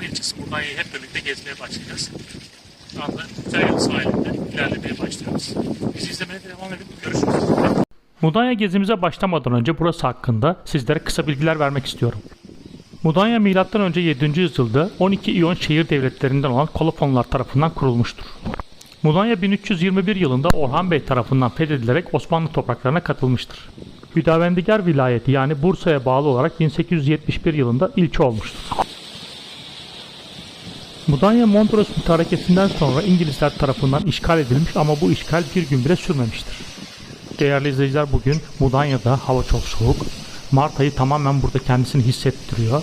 açıkçası Mudanya'yı hep birlikte gezmeye başlayacağız. Şu anda Güzel sahilinde ilerlemeye başlıyoruz. Bizi izlemeye devam edin. Görüşürüz. Mudanya gezimize başlamadan önce burası hakkında sizlere kısa bilgiler vermek istiyorum. Mudanya M.Ö. 7. yüzyılda 12 İyon şehir devletlerinden olan Kolofonlar tarafından kurulmuştur. Mudanya 1321 yılında Orhan Bey tarafından fethedilerek Osmanlı topraklarına katılmıştır. Hüdavendigar vilayeti yani Bursa'ya bağlı olarak 1871 yılında ilçe olmuştur. Mudanya Mondros mütarekesinden sonra İngilizler tarafından işgal edilmiş ama bu işgal bir gün bile sürmemiştir. Değerli izleyiciler bugün Mudanya'da hava çok soğuk. Mart ayı tamamen burada kendisini hissettiriyor.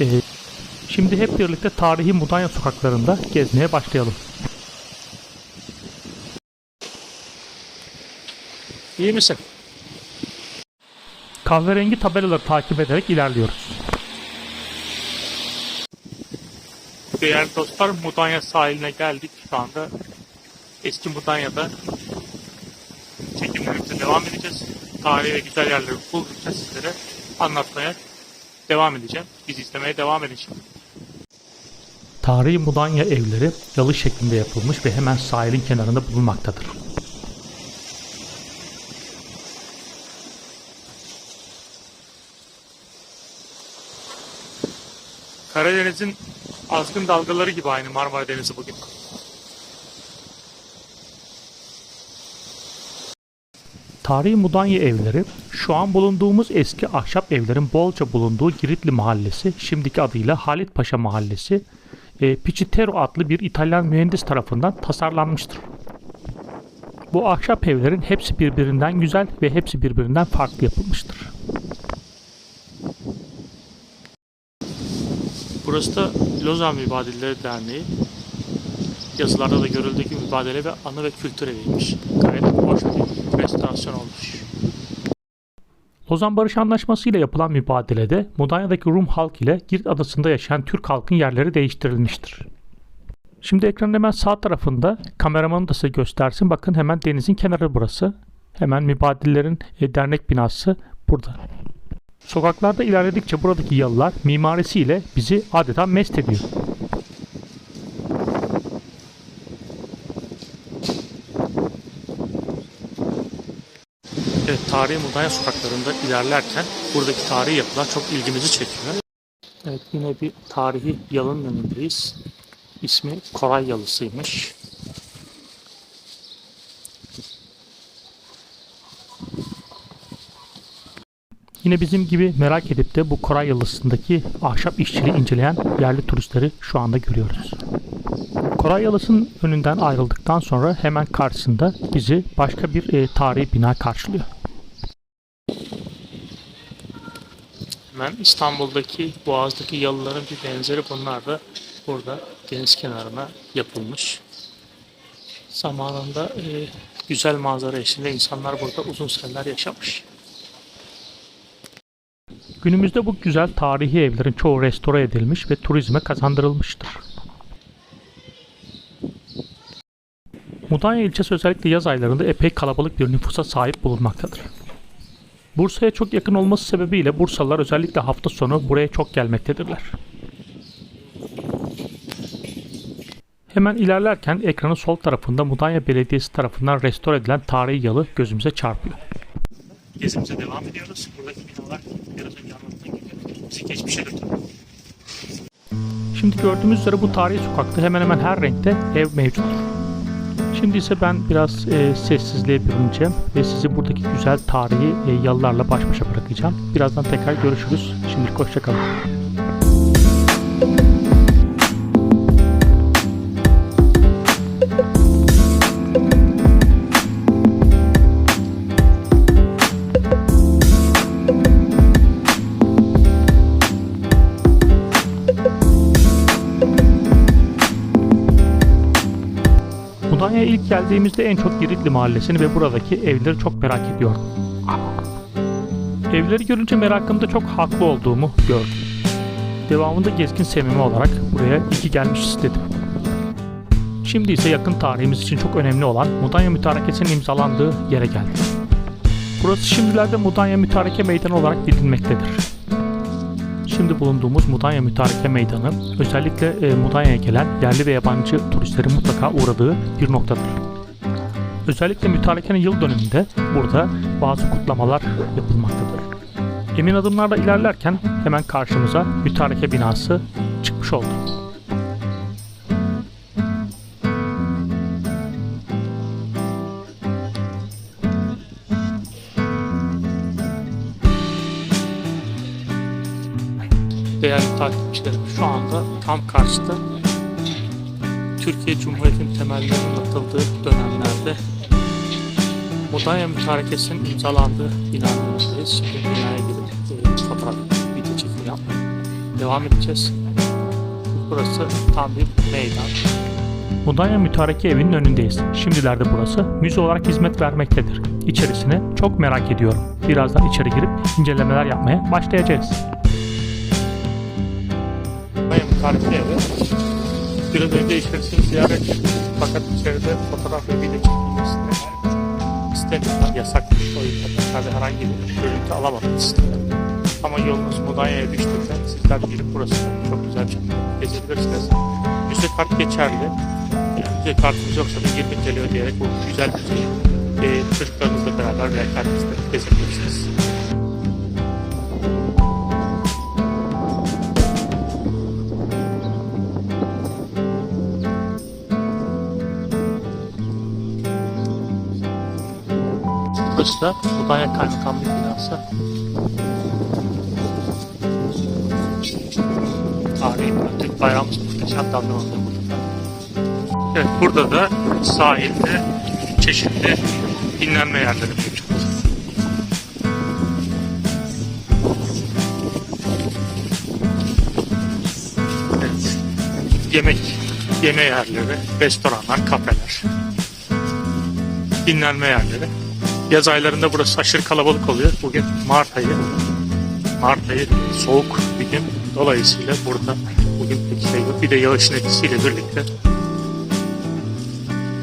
Ee, şimdi hep birlikte tarihi Mudanya sokaklarında gezmeye başlayalım. İyi misin? Kahverengi tabelaları takip ederek ilerliyoruz. Değerli dostlar Mudanya sahiline geldik şu anda. Eski Mudanya'da çekimlerimize devam edeceğiz. Tarihi ve güzel yerleri buldukça sizlere anlatmaya devam edeceğim. Bizi izlemeye devam edin şimdi. Tarihi Mudanya evleri yalı şeklinde yapılmış ve hemen sahilin kenarında bulunmaktadır. Karadeniz'in azgın dalgaları gibi aynı Marmara Denizi bugün. Tarihi Mudanya evleri, şu an bulunduğumuz eski ahşap evlerin bolca bulunduğu Giritli Mahallesi, şimdiki adıyla Halit Paşa Mahallesi, e, Picitero adlı bir İtalyan mühendis tarafından tasarlanmıştır. Bu ahşap evlerin hepsi birbirinden güzel ve hepsi birbirinden farklı yapılmıştır. Burası da Lozan Mübadeleleri Derneği. Yazılarda da görüldüğü gibi mübadele ve anı ve kültür eviymiş. Gayet hoş bir restorasyon olmuş. Lozan Barış Anlaşması ile yapılan mübadelede Mudanya'daki Rum halk ile Girit adasında yaşayan Türk halkın yerleri değiştirilmiştir. Şimdi ekranın hemen sağ tarafında kameramanı da size göstersin. Bakın hemen denizin kenarı burası. Hemen mübadelelerin e, dernek binası burada. Sokaklarda ilerledikçe buradaki yalılar mimarisiyle bizi adeta mest ediyor. Evet, tarihi Mudanya sokaklarında ilerlerken buradaki tarihi yapılar çok ilgimizi çekiyor. Evet, yine bir tarihi yalının önündeyiz. İsmi Koray Yalısı'ymış. Yine bizim gibi merak edip de bu Koray Yalısı'ndaki ahşap işçiliği inceleyen yerli turistleri şu anda görüyoruz. Koray Yalısı'nın önünden ayrıldıktan sonra hemen karşısında bizi başka bir e, tarihi bina karşılıyor. Hemen İstanbul'daki Boğaz'daki yalıların bir benzeri bunlar da burada deniz kenarına yapılmış. Zamanında e, güzel manzara eşliğinde insanlar burada uzun süreler yaşamış. Günümüzde bu güzel tarihi evlerin çoğu restore edilmiş ve turizme kazandırılmıştır. Mudanya ilçesi özellikle yaz aylarında epey kalabalık bir nüfusa sahip bulunmaktadır. Bursa'ya çok yakın olması sebebiyle Bursalılar özellikle hafta sonu buraya çok gelmektedirler. Hemen ilerlerken ekranın sol tarafında Mudanya Belediyesi tarafından restore edilen tarihi yalı gözümüze çarpıyor. Gezimize devam ediyoruz. Buradaki binalar biraz önce anlattığım gibi bizi geçmişe götürüyor. Şimdi gördüğümüz üzere bu tarihi sokakta hemen hemen her renkte ev mevcuttur. Şimdi ise ben biraz e, sessizliğe bürüneceğim ve sizi buradaki güzel tarihi e, yalılarla baş başa bırakacağım. Birazdan tekrar görüşürüz. Şimdilik hoşçakalın. Mudanya'ya ilk geldiğimizde en çok Giritli mahallesini ve buradaki evleri çok merak ediyordum. Evleri görünce merakımda çok haklı olduğumu gördüm. Devamında gezgin sevimi olarak buraya iki gelmişiz dedim. Şimdi ise yakın tarihimiz için çok önemli olan Mudanya Mütarekesi'nin imzalandığı yere geldik. Burası şimdilerde Mudanya Mütareke Meydanı olarak bilinmektedir. Şimdi bulunduğumuz Mudanya Mütareke Meydanı özellikle e, Mudanya'ya gelen yerli ve yabancı turistlerin mutlaka uğradığı bir noktadır. Özellikle mütarekenin yıl dönümünde burada bazı kutlamalar yapılmaktadır. Emin adımlarla ilerlerken hemen karşımıza mütareke binası çıkmış oldu. Değerli takipçilerim şu anda tam karşıda Türkiye Cumhuriyeti'nin temellerinin atıldığı dönemlerde Mudanya Mütarekesi'nin imzalandığı binanın önündeyiz. Şimdi binaya gidip e, fotoğraf, video çekimi yapmaya devam edeceğiz. Burası tam bir meydan. Mudanya Mütareke Evi'nin önündeyiz. Şimdilerde burası müze olarak hizmet vermektedir. İçerisini çok merak ediyorum. Birazdan içeri girip incelemeler yapmaya başlayacağız. Evi Biraz önce içerisini ziyaret ettik. Fakat içeride fotoğraf ve video çekilmesini istemiyorlar. Yasak o yüzden içeride herhangi bir görüntü alamadık istedim. Ama yolunuz Mudanya'ya düştüğünde sizler girip burası çok güzel gezebilirsiniz. Müze kart geçerli. Yani müze kartınız yoksa da 20 TL ödeyerek bu güzel müzeyi e, çocuklarınızla beraber veya kendinizle gezebilirsiniz. Burası da Mudanya Kaymakamlık binası. Tarihi Türk bayrağımız muhteşem dalgalanıyor burada. Evet burada da sahilde çeşitli dinlenme yerleri mevcut. Evet. Yemek yeme yerleri, restoranlar, kafeler. Dinlenme yerleri. Yaz aylarında burası aşırı kalabalık oluyor. Bugün Mart ayı. Mart ayı soğuk bir gün. Dolayısıyla burada bugün pek şey yok. Bir de yağışın etkisiyle birlikte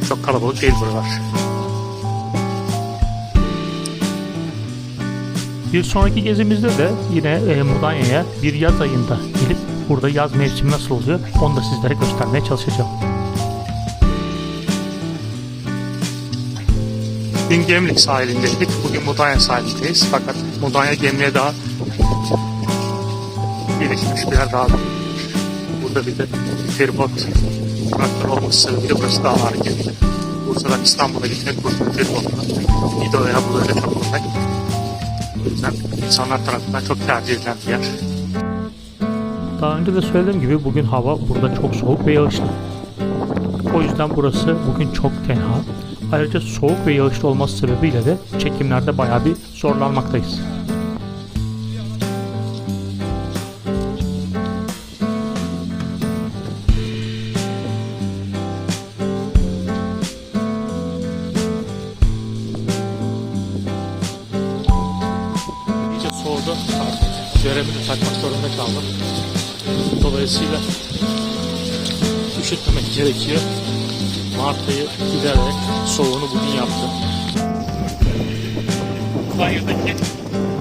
çok kalabalık değil buralar. Bir sonraki gezimizde de yine e, Mudanya'ya bir yaz ayında gelip burada yaz mevsimi nasıl oluyor onu da sizlere göstermeye çalışacağım. Dün Gemlik sahilindeydik. Bugün Mudanya sahilindeyiz. Fakat Mudanya gemiye daha gelişmiş bir yer daha. Burada bir de feribot durakları olması sebebiyle burası daha hareketli. Bursa'dan İstanbul'a gitmek Bursa feribotla İdo'ya çok kolay. O yüzden insanlar tarafından çok tercih edilen bir yer. Daha önce de söylediğim gibi bugün hava burada çok soğuk ve yağışlı. O yüzden burası bugün çok tenha. Ayrıca soğuk ve yağışlı olması sebebiyle de çekimlerde bayağı bir zorlanmaktayız. İyice soğudu. Görevimi takmak zorunda kaldım. Dolayısıyla üşütmemek gerekiyor. Mart ayı giderek soğuğunu bugün yaptı. Banyodaki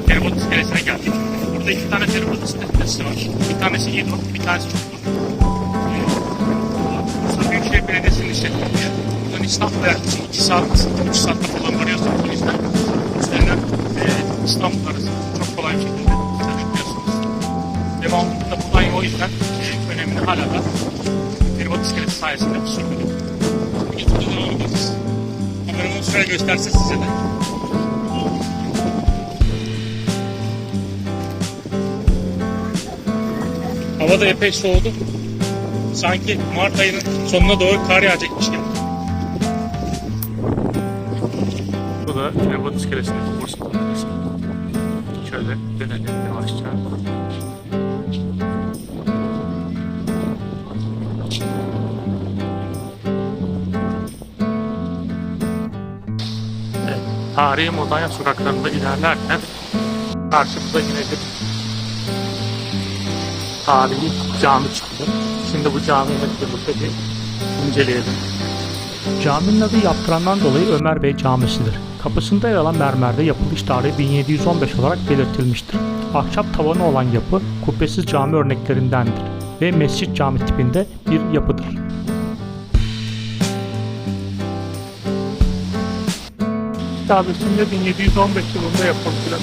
feribot iskelesine geldik. Burada iki tane feribot iskelesi var. Bir tanesi yeni bir tanesi çok uzun. Bursa Büyükşehir Belediyesi'nin işletmiş. Buradan İstanbul'a yaklaşık 2 saat, 3 saatte falan varıyorsunuz. O yüzden üzerinden e, İstanbul arası çok kolay bir şekilde çalışıyorsunuz. Devamlılıkta Mudanya o yüzden önemini hala da feribot iskelesi sayesinde sürdürüyor. Şöyle gösterse size de. Hava da epey soğudu. Sanki Mart ayının sonuna doğru kar yağacakmış gibi. Bu da Feribot iskelesindeki Bursa Kulübesi. Şöyle dönelim yavaşça. Tarihi Mudanya sokaklarında ilerlerken karşımıza yine bir tarihi cami çıktı. Şimdi bu camiyi hep birlikte bir inceleyelim. Caminin adı yaptırandan dolayı Ömer Bey Camisi'dir. Kapısında yer alan mermerde yapılış tarihi 1715 olarak belirtilmiştir. Ahşap tavanı olan yapı kubbesiz cami örneklerindendir ve mescit cami tipinde bir yapıdır. Kitabesinde 1715 yılında yapıldı.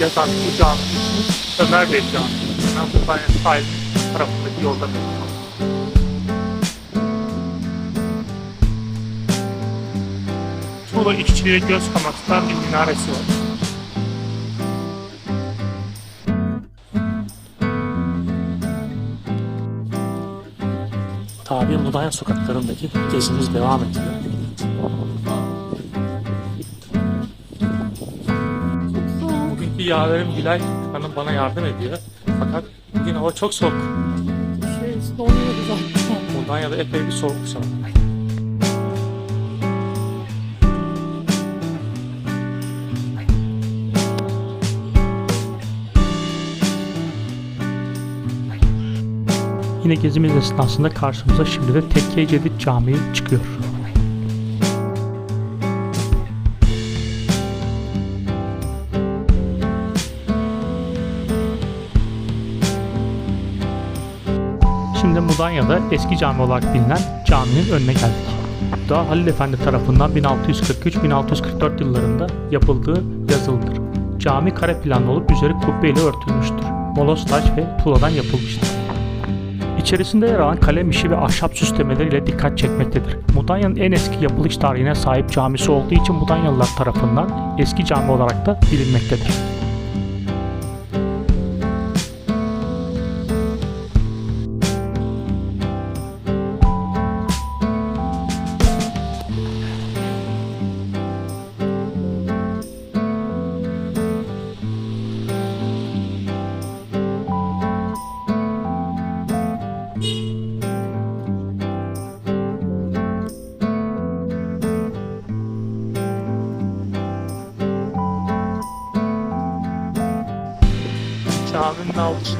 Yazan bu cami ismi Ömer Bey Camii. Bu bayan sahibinin tarafındaki yolda bulunuyor. Tuğla işçiliğe göz kamaştıran bir minaresi var. Tarihi Mudanya sokaklarındaki gezimiz devam ediyor. Yaverim Gülay Hanım bana yardım ediyor. Fakat bugün hava çok soğuk. Şey donuyordu zaten. Mudanya'da epey bir soğuk bu sabah. Yine gezimiz esnasında karşımıza şimdi de Tekke Cedid Camii çıkıyor. Mudanya'da eski cami olarak bilinen caminin önüne geldik. Bu da Halil Efendi tarafından 1643-1644 yıllarında yapıldığı yazılıdır. Cami kare planlı olup üzeri kubbe örtülmüştür. Molos taş ve tuğladan yapılmıştır. İçerisinde yer alan kalem işi ve ahşap süslemeleriyle dikkat çekmektedir. Mudanya'nın en eski yapılış tarihine sahip camisi olduğu için Mudanyalılar tarafından eski cami olarak da bilinmektedir.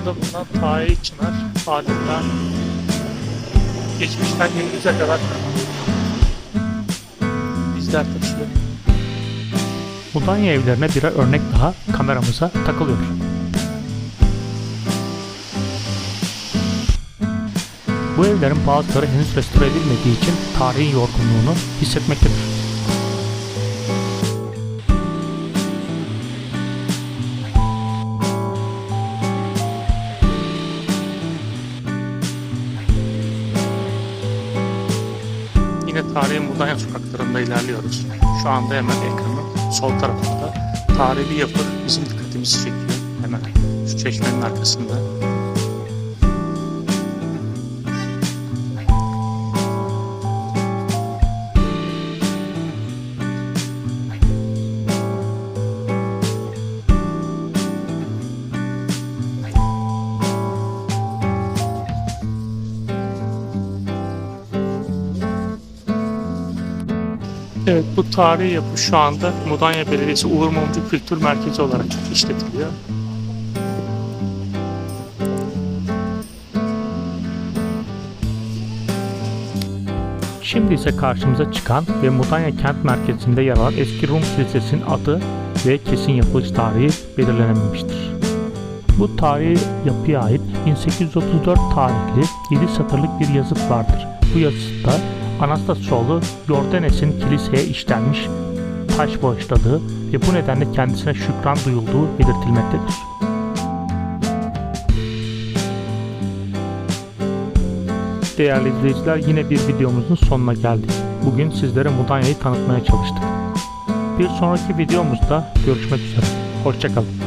Avlusunda bulunan tarihi çınar adeta geçmişten günümüze kadar izler taşıyor. Mudanya evlerine birer örnek daha kameramıza takılıyor. Bu evlerin bazıları henüz restore edilmediği için tarihin yorgunluğunu hissetmektedir. Mudanya sokaklarında ilerliyoruz. Şu anda hemen ekranın sol tarafında tarihi yapı bizim dikkatimizi çekiyor. Hemen şu çeşmenin arkasında. Bu tarihi yapı şu anda Mudanya Belediyesi Uğur Mumcu Kültür Merkezi olarak işletiliyor. Şimdi ise karşımıza çıkan ve Mudanya kent merkezinde yer alan eski Rum Kilisesi'nin adı ve kesin yapılış tarihi belirlenememiştir. Bu tarihi yapıya ait 1834 tarihli 7 satırlık bir yazıt vardır. Bu yazıtta Anastasoğlu Yordanes'in kiliseye işlenmiş taş bağışladığı ve bu nedenle kendisine şükran duyulduğu belirtilmektedir. Değerli izleyiciler yine bir videomuzun sonuna geldik. Bugün sizlere Mudanya'yı tanıtmaya çalıştık. Bir sonraki videomuzda görüşmek üzere. Hoşçakalın.